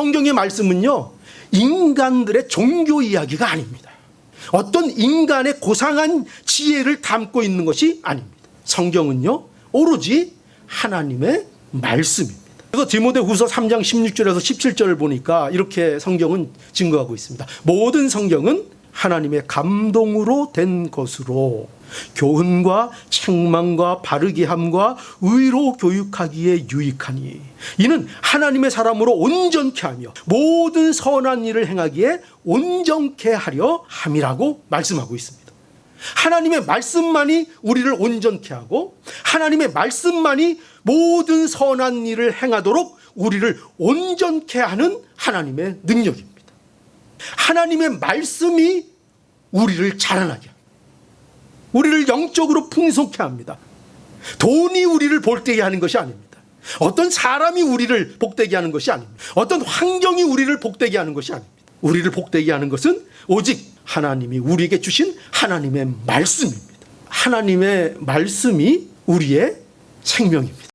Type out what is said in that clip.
성경의 말씀은요, 인간들의 종교 이야기가 아닙니다. 어떤 인간의 고상한 지혜를 담고 있는 것이 아닙니다. 성경은요, 오로지 하나님의 말씀입니다. 그래서 디모데 후서 3장 16절에서 17절을 보니까 이렇게 성경은 증거하고 있습니다. 모든 성경은 하나님의 감동으로 된 것으로 교훈과 책망과 바르게 함과 의로 교육하기에 유익하니 이는 하나님의 사람으로 온전케 하며 모든 선한 일을 행하기에 온전케 하려 함이라고 말씀하고 있습니다. 하나님의 말씀만이 우리를 온전케 하고 하나님의 말씀만이 모든 선한 일을 행하도록 우리를 온전케 하는 하나님의 능력입니다. 하나님의 말씀이 우리를 자라나게 합니다. 우리를 영적으로 풍성케 합니다. 돈이 우리를 복되게 하는 것이 아닙니다. 어떤 사람이 우리를 복되게 하는 것이 아닙니다. 어떤 환경이 우리를 복되게 하는 것이 아닙니다. 우리를 복되게 하는 것은 오직 하나님이 우리에게 주신 하나님의 말씀입니다. 하나님의 말씀이 우리의 생명입니다.